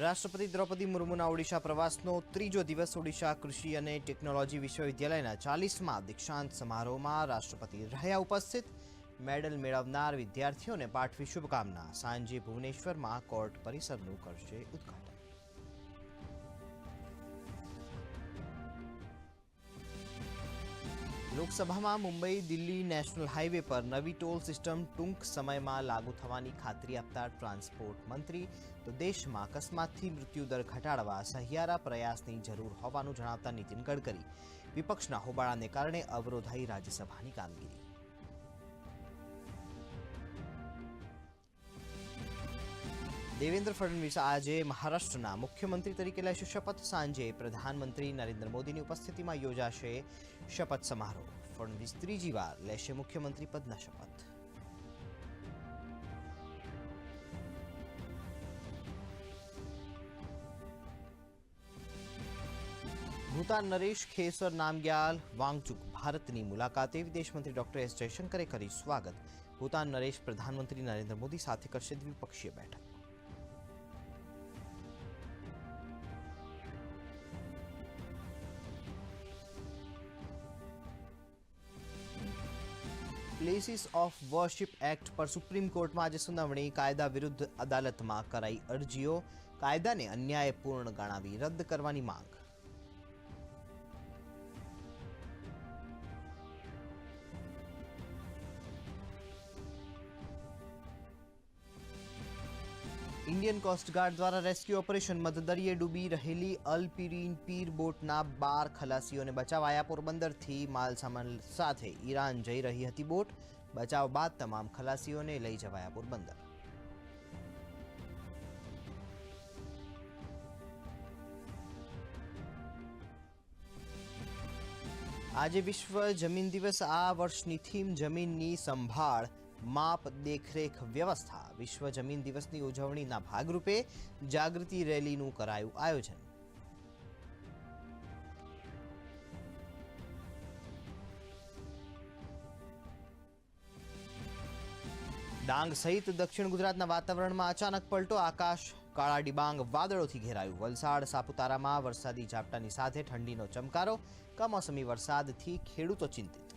રાષ્ટ્રપતિ દ્રૌપદી મુર્મુના ઓડિશા પ્રવાસનો ત્રીજો દિવસ ઓડિશા કૃષિ અને ટેકનોલોજી વિશ્વવિદ્યાલયના ચાલીસમાં દીક્ષાંત સમારોહમાં રાષ્ટ્રપતિ રહ્યા ઉપસ્થિત. મેડલ મેળવનાર વિદ્યાર્થીઓને પાઠવી શુભકામના. સાંજે ભુવનેશ્વરમાં કોર્ટ પરિસરનું કરશે ઉદ્ઘાટન. લોકસભામાં મુંબઈ દિલ્હી નેશનલ હાઈવે પર નવી ટોલ સિસ્ટમ ટૂંક સમયમાં લાગુ થવાની ખાતરી આપતા ટ્રાન્સપોર્ટ મંત્રી તો દેશમાં અકસ્માતથી મૃત્યુદર ઘટાડવા સહિયારા પ્રયાસની જરૂર હોવાનું જણાવતા નીતિન ગડકરી. વિપક્ષના હોબાળાને કારણે અવરોધાઈ રાજ્યસભાની કામગીરી. દેવેન્દ્ર ફડણવીસ આજે મહારાષ્ટ્રના મુખ્યમંત્રી તરીકે લેશે શપથ. સાંજે પ્રધાનમંત્રી નરેન્દ્ર મોદીની ઉપસ્થિતિમાં યોજાશે શપથ સમારોહ. ફડણવીસ ત્રીજી વાર લેશે મુખ્યમંત્રી પદના શપથ. ભૂતાન નરેશ ખેસર નામગ્યાલ વાંગચુક ભારતની મુલાકાતે વિદેશમંત્રી ડોક્ટર એસ જયશંકરે કરી સ્વાગત. ભૂતાન નરેશ પ્રધાનમંત્રી નરેન્દ્ર મોદી સાથે કરશે દ્વિપક્ષીય બેઠક. પ્લેસીસ ઓફ વર્શિપ એક્ટ પર સુપ્રીમ કોર્ટમાં આજે સુનાવણી, કાયદા વિરુદ્ધ અદાલતમાં કરાઈ અરજીઓ. કાયદાને અન્યાયપૂર્ણ ગણાવી રદ કરવાની માંગ. ઇન્ડિયન કોસ્ટગાર્ડ દ્વારા રેસ્ક્યુ ઓપરેશન મધદરિયે ડૂબી રહેલી અલ્પિરીન પીર બોટના બાર ખલાસીઓને બચાવાયા. પોરબંદરથી માલસામાન સાથે ઈરાન જઈ રહી હતી બોટ. બચાવ બાદ તમામ ખલાસીઓને લઈ જવાયા પોરબંદર. આજે વિશ્વ જમીન દિવસ. આ વર્ષની થીમ જમીનની સંભાળ. માપ, દેખરેખ, વ્યવસ્થા વિશ્વ જમીન દિવસની ઉજવણીના ભાગરૂપે જાગૃતિ રેલીનું કરાયું આયોજન. ડાંગ સહિત દક્ષિણ ગુજરાતના વાતાવરણમાં અચાનક પલટો આકાશ, કાળા ડિબાંગ વાદળોથી ઘેરાયું વલસાડ, સાપુતારામાં વરસાદી ઝાપટાની સાથે ઠંડીનો ચમકારો, કમોસમી વરસાદથી ખેડૂતો ચિંતિત.